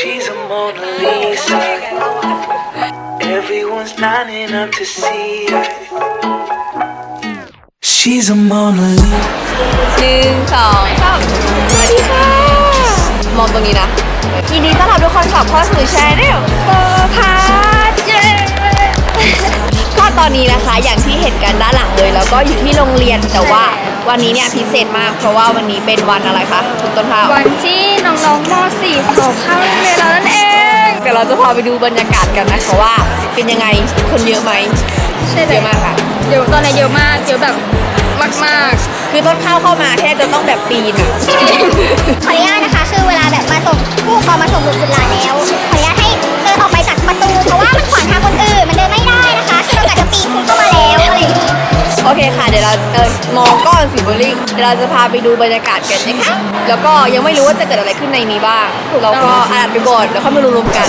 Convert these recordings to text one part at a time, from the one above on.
She's a Mona Lisa. Everyone's lining up to see her. She's a Mona Lisa. หนึ่งสองสามสวัสดีค่ะ มองตรงนี้นะ ยินดีต้อนรับทุกคนกลับเข้าสู่ชาแนลโฟพาร์ทเย้ก็ตอนนี้นะคะ อย่างที่เห็นกันด้านหลังเลย แล้วก็อยู่ที่โรงเรียนแต่ว่า วันนี้เนี่ยพิเศษมาก เพราะว่าวันนี้เป็นวันอะไรคะคุณต้นข้าววันที่น้องๆม .4 สอบเข้าโรงเรียนแล้วนั่นเองเดี๋ยวเราจะพาไปดูบรรยากาศกันนะคะว่า เป็นยังไงคนเยอะไหมใช่เลเยยอะมากค่ะเดี๋ยวตอนนี้เยอะมากเยอะแบบมากคือต้นข้าวเข้ามาแทบจะต้องแบบปีนอะ ขออนุญาตนะคะ คือเวลา เคค่ะเดี๋ยวเราเออมองก้อนสีโบลิ่งเราจะพาไปดูบรรยากาศกันนะคะแล้วก็ยังไม่รู้ว่าจะเกิดอะไรขึ้นในนี้บ้าง เราก็อ่านไปก่อนแล้วค่อยมารวมๆกัน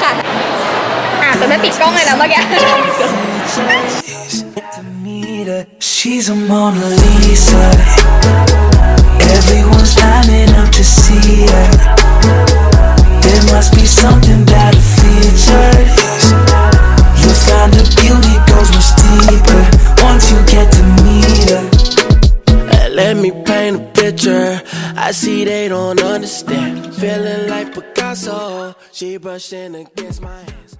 ค่ะอะแต่ไม่ปิดกล้องเลยนะเมื่อกี้ She's a Mona Lisa. Everyone's lining up to see her. There must be something about her features. You'll find her beauty goes much deeper you get to meet her. Let me paint a picture. I see they don't understand. Feeling like Picasso. She brushing against my hands.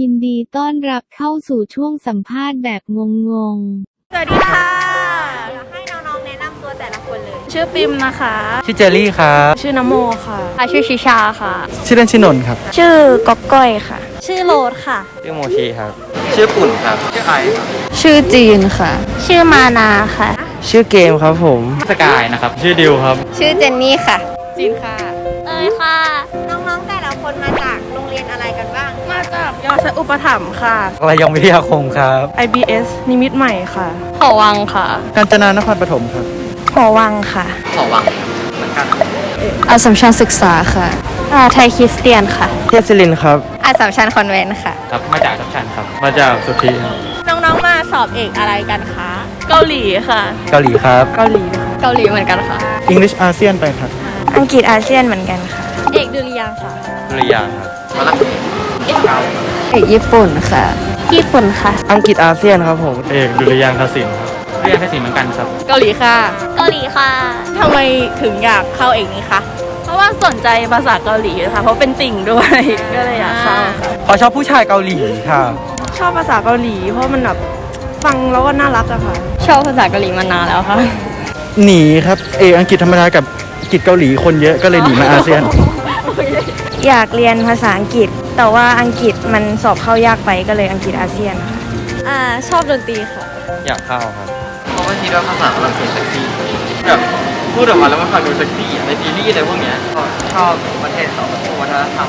ยินดีต้อนรับเข้าสู่ช่วงสัมภาษณ์แบบงงๆสวัสดีค่ะให้น้องๆแนะนำตัวแต่ละคนเลย ชื่อปิมนะคะ ชื่อเจอรี่ครับ ชื่อนโมค่ะ ชื่อชิชาค่ะ ชื่อเล่นชื่อนนท์ครับ ชื่อก๊อกก้อยค่ะ ชื่อโรดค่ะ ชื่อโมชีครับ ชื่อปุ่นครับ ชื่อไอชื่อจีนค่ะ ชื่อมานาค่ะ ชื่อเกมครับผม สกายนะครับ ชื่อดิวครับ ชื่อเจนนี่ค่ะ จีนค่ะ เอ้ยค่ะ น้องๆแต่ละคนมาจากโรงเรียนอะไรกันบ้าง มาจากยอดอุปถัมภ์ค่ะ ระยองวิทยาคมครับ IBS นิมิตใหม่ค่ะหอวังค่ะ กาญจนานครปฐมครับหอวังค่ะหอวังเหมือนกันอาสัมชัญศึกษาค่ะอ่าไทยคริสเตียนค่ะ เทพศิรินทร์ครับอาสัมชัญคอนเวนต์ค่ะ ครับ มาจากสัมชันครับ มาจากสุธีครับน้องๆ มาสอบเอกอะไรกันคะ เกาหลีค่ะ เกาหลีครับ เกาหลีค่ะเกาหลีเหมือนกันค่ะ English อาเซียนไปครับ อังกฤษอาเซียนเหมือนกันค่ะ เอกดุริยางค่ะ ดุริยางค์ครับมาละเอกญี่ปุ่นค่ะ ญี่ปุ่นค่ะ อังกฤษอาเซียนครับผม เอกดุริยางคศิลป์ครับดุริยางคศิลป์เหมือนกันครับ เกาหลีค่ะ เกาหลีค่ะทำไมถึงอยากเข้าเอกนี้คะเพราะว่าสนใจภาษาเกาหลีค่ะ เพราะเป็นติ่งด้วย ก็เลยอยากเข้าค่ะพอชอบผู้ชายเกาหลีค่ะ ชอบภาษาเกาหลี เพราะมันแบบฟังแล้วก็น่ารักอะค่ะ ชอบภาษาเกาหลีมานานแล้วค่ะ หนีครับเอกอังกฤษธรรมดากับอังกฤษเกาหลีคนเยอะก็เลยหนีมาอาเซียน อยากเรียนภาษาอังกฤษ แต่ว่าอังกฤษมันสอบเข้ายากไปก็เลยอังกฤษอาเซียนค่ะอ่าชอบดนตรีค่ะ อยากเข้าครับ เพราะว่าคิดว่าภาษาฝรั่งเศสเซ็กซี่แบบพูดออกมาแล้วมันฟังดูเซ็กซี่อะในซีรีส์อะไรพวกเนี้ยก็ชอบประเทศเขาวัฒนธรรม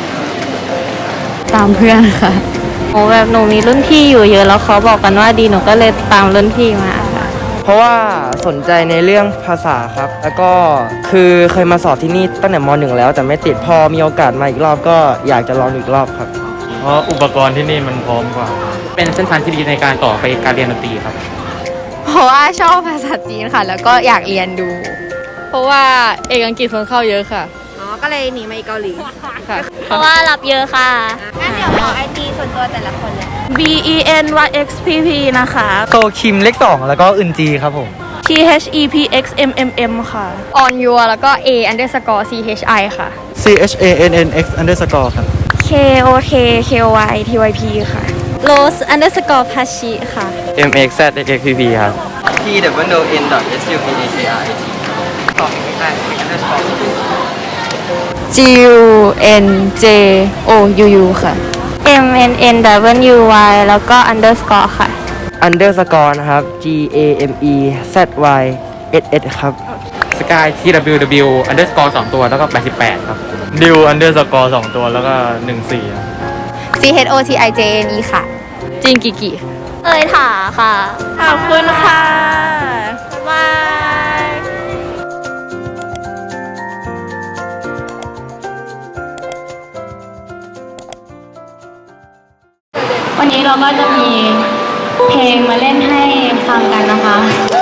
ตามเพื่อนค่ะโอ้แบบหนูมีรุ่นพี่อยู่เยอะแล้วเขาบอกกันว่าดีหนูก็เลยตามรุ่นพี่มาค่ะ เพราะว่าสนใจในเรื่องภาษาครับ แล้วก็คือเคยมาสอบที่นี่ตั้งแต่มหนึ่งแล้ว แต่ไม่ติดพอมีโอกาสมาอีกรอบก็อยากจะลองอีกรอบครับ เพราะอุปกรณ์ที่นี่มันพร้อมกว่า เป็นเส้นทางที่ดีในการต่อไปการเรียนดนตรีครับ เพราะว่าชอบภาษาจีนค่ะ แล้วก็อยากเรียนดู เพราะว่าเอกอังกฤษคนเข้าเยอะค่ะอ๋อ ก็เลยหนีมาเกาหลี ค่ะ เพราะว่ารับเยอะค่ะ งั้นเดี๋ยวบอกไอจีส่วนตัวแต่ละคนเลย B E N Y X P P นะคะ โซคิมเลขสองแล้วก็อึนจีครับผม T H E P X M M M ค่ะ on your แล้วก็ A underscore C H I ค่ะ C H A N N X underscore ครับ K O K K O Y T Y P ค่ะ Rose underscore Pashi ค่ะ M X Z X P P ครับ T W N dot S U P A K R I T ต่ออีกแค่อันเดอร์สกอร์ G U N J O U U ค่ะ M N N W Y แล้วก็ underscore ค่ะ underscore นะครับ G A M E Z Y S S ครับสกาย TWW underscore 2ตัวแล้วก็ 88 ครับ ดิว underscore 2ตัวแล้วก็14ครับ C H O T I J N E ค่ะจินกิกิ เอ้ยถาค่ะ ขอบคุณค่ะ บ๊ายบาย เราก็จะมีเพลงมาเล่นให้ฟังกันนะคะ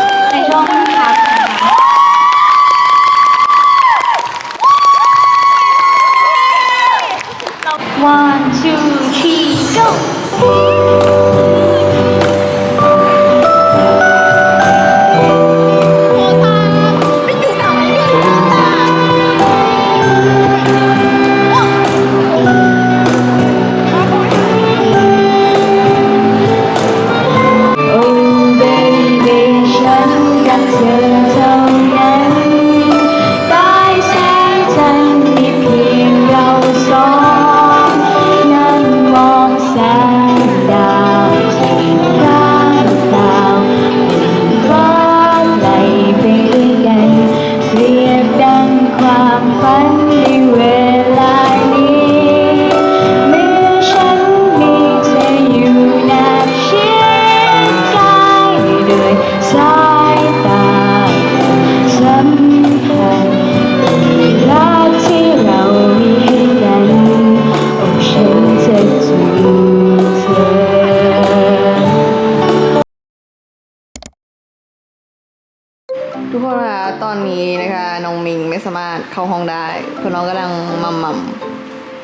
ทุกคนคะตอนนี้นะคะน้องมิงไม่สามารถเข้าห้องได้เพราะน้องกำลังมัมมัม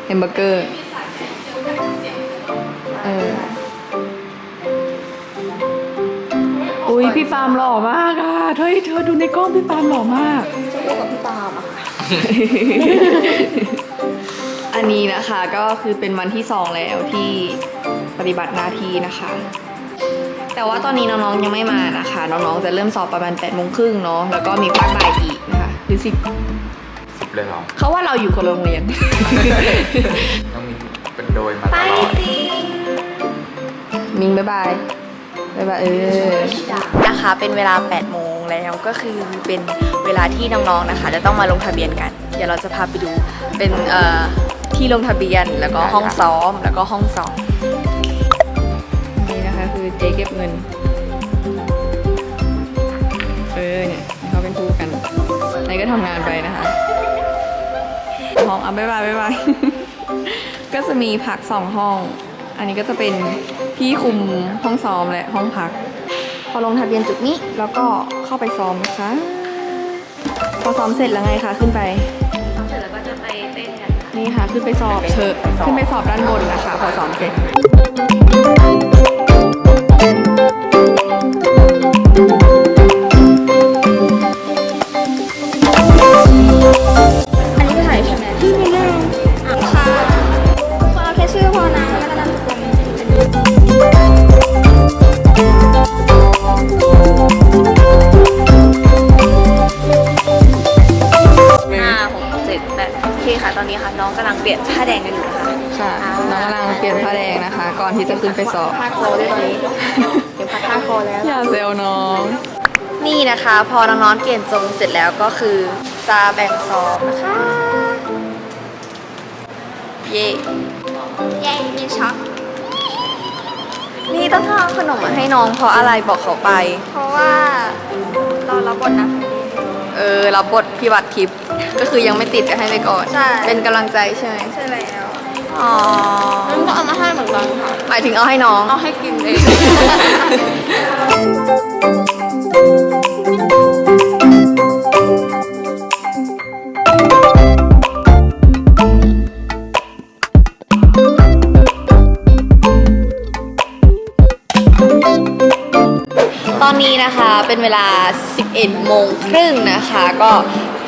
แฮมเบอร์เกอร์เอออุ้ยพี่ปาล์มหล่อมากอะเฮ้ยเธอดูในกล้องพี่ปาล์มหล่อมากกับพี่ปาล์มอะอันนี้นะคะก็คือเป็นวันที่สองแล้วที่ปฏิบัติหน้าที่นะคะ แต่ว่าตอนนี้น้องๆยังไม่มานะคะ น้องๆจะเริ่มสอบประมาณ8ปดโมงครึ่งเนาะแล้วก็มีภาคบ่ายอีกนะคะหรือสิบสิบเลยเหรอเขาว่าเราอยู่คนละโรงเรียนต้องมีเป็นโดยมาตลอดมิงบ๊ายบายบ๊ายบายเออนะคะเป็นเวลา8โมงแล้วก็คือเป็นเวลาที่น้องๆนะคะ จะต้องมาลงทะเบียนกัน เดี๋ยวเราจะพาไปดูเป็นเอ่อที่ลงทะเบียนแล้วก็ห้องซ้อมแล้วก็ห้องสอบนี่นะคะคือ เจ๊เก็บเงิน เออเนี่ยเขาเป็นคู่กันไหนก็ทำงานไปนะคะห้องอะบ๊ายบายบ๊ายบายก็จะมีพักสองห้อง อันนี้ก็จะเป็นพี่คุมห้องซ้อมและห้องพัก พอลงทะเบียนจุดนี้แล้วก็เข้าไปซ้อมนะคะ พอซ้อมเสร็จแล้วไงคะขึ้นไปเสร็จแล้วก็จะไปเต้นกันนี่ค่ะขึ้นไปสอบเชอะขึ้นไปสอบด้านบนนะคะ พอซ้อมเสร็จ เคค่ะตอนนี้ค่ะน้องกำลังเปลี่ยนผ้าแดงกันอยู่นะคะค่ะน้องกำลังเปลี่ยนผ้าแดงนะคะ ก่อนที่จะขึ้นไปสอบผ้าคอด้วยตอนนี้เดี๋ยวพัดผ้าคอแล้วอย่าเซลน้อง นี่นะคะ พอน้องๆเปลี่ยนทรงเสร็จแล้วก็คือจะแบ่งสอบนะคะเย่เย้มีช็อกนี่ต้องทำขนมมาให้น้องเพราะอะไรบอกเขาไป เพราะว่าเรารับบทนะเออรับบทพิบัติทิพย์ก็คือยังไม่ติดก็ให้ไปก่อน ใช่ เป็นกำลังใจใช่ไหมใช่แล้วอ๋อมันก็เอามาให้เหมือนกันค่ะ หมายถึงเอาให้น้อง เอาให้กินเอง ตอนนี้นะคะเป็นเวลา 11โมงครึ่งนะคะ ก็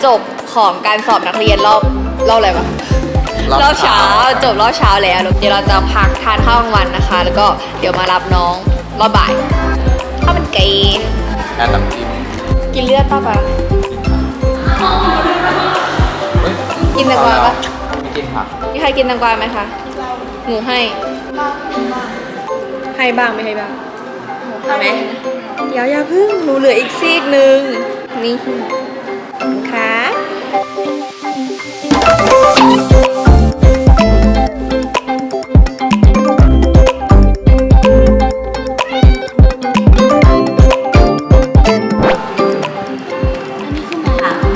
จบของการสอบนักเรียนรอบรอบอะไรวะรอบเช้าจบรอบเช้าแล้วเดี๋ยวเราจะพักทานข้าวกลางวันนะคะ แล้วก็เดี๋ยวมารับน้องรอบบ่ายข้าวมันไก่แค่ตับจิ้มกินเลือดป่ะปะเฮ้ยกินแตงกวาปะไม่กินผักมีใครกินแตงกวาไหมคะหมูให้ ให้บ้างไม่ให้บ้างเอาไหม เดี๋ยวอย่าพึ่งหนูเหลืออีกซีกหนึ่งนี่ขอบคุณค่ะ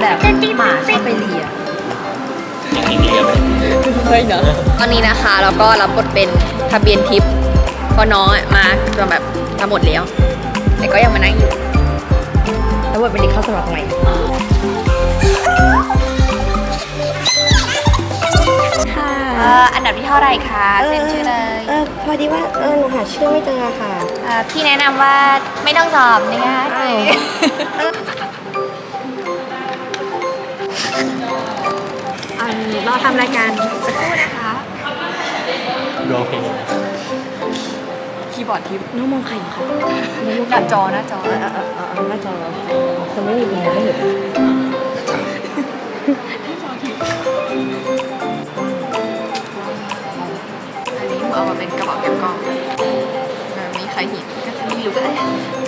แบบหมาชอบไปเลียเฮ้ยเนอะตอนนี้นะคะเราก็รับบทเป็นทะเบียนทิพย์เพราะน้องอะมาจนแบบจะหมดแล้ว แต่ก็ยังมานั่งอยู่แล้วบทเป็นเด็กเข้าสมัครใหม่ค่ะเอ่ออันดับที่เท่าไหร่คะเซ็นชื่อเลยเออพอดีว่าเออหนูหาชื่อไม่เจอค่ะ เอ่อพี่แนะนำว่าไม่ต้องสอบนะคะอ้าวเราทำรายการสักครู่นะคะดูโอเคคีย์ บอร์ดทิปน้องมองใครอยู่คะหน้าจอหน้าจอหน้าจอคนไม่มีมองไม่เห็นอันนี้เอามาเป็นกระเป๋าเก็บกล้องมีใครเห็นก็จะไม่รู้ก็ได้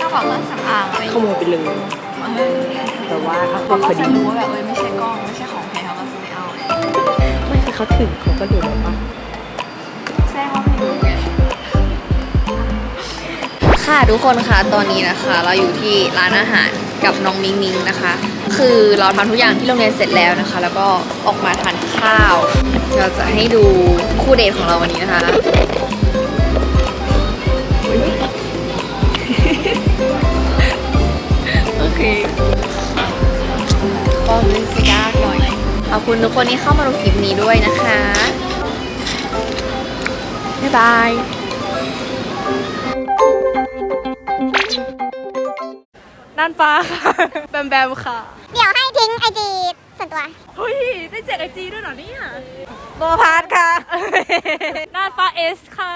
กระเป๋าเครื่องสำอางอะไรอย่างขโมยไปเลยแต่ว่าเอาเขาก็จะรู้ว่าแบบเอ้ยไม่ใช่กล้องไม่ใช่ของแท้เขาก็จะไม่เอาไม่คือเขาถึงเขาก็รู้แล้วว่า ค่ะทุกคนค่ะตอนนี้นะคะ เราอยู่ที่ร้านอาหารกับน้องมิงมิงนะคะ คือเราทำทุกอย่างที่โรงเรียนเสร็จแล้วนะคะ แล้วก็ออกมาทานข้าวเราจะให้ดูคู่เดทของเราวันนี้นะคะโอเคก็รู้สึกยากหน่อยขอบคุณทุกคนที่เข้ามาดูคลิปนี้ด้วยนะคะบ๊ายบาย น่านฟ้าค่ะ แบมแบมค่ะ เดี๋ยวให้ทิ้งไอจีส่วนตัว เฮ้ย ได้แจกไอจีด้วยเหรอเนี่ยโบพาร์ทค่ะ น่านฟ้าเอสค่ะ